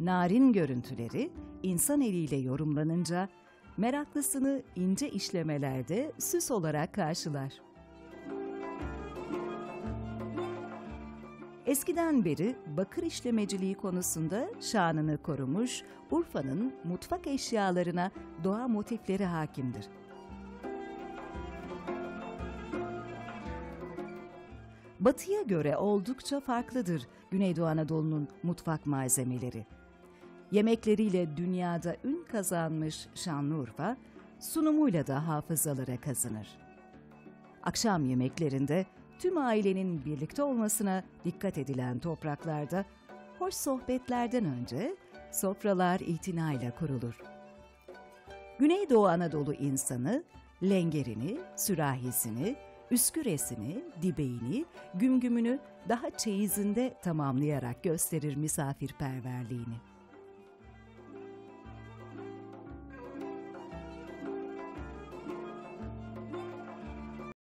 narin görüntüleri insan eliyle yorumlanınca meraklısını ince işlemelerde süs olarak karşılar. Eskiden beri bakır işlemeciliği konusunda şanını korumuş, Urfa'nın mutfak eşyalarına doğa motifleri hakimdir. Batıya göre oldukça farklıdır Güneydoğu Anadolu'nun mutfak malzemeleri. Yemekleriyle dünyada ün kazanmış Şanlıurfa, sunumuyla da hafızalara kazınır. Akşam yemeklerinde tüm ailenin birlikte olmasına dikkat edilen topraklarda hoş sohbetlerden önce sofralar itinayla kurulur. Güneydoğu Anadolu insanı lengerini, sürahisini, üsküresini, dibeğini, gümgümünü daha çeyizinde tamamlayarak gösterir misafirperverliğini.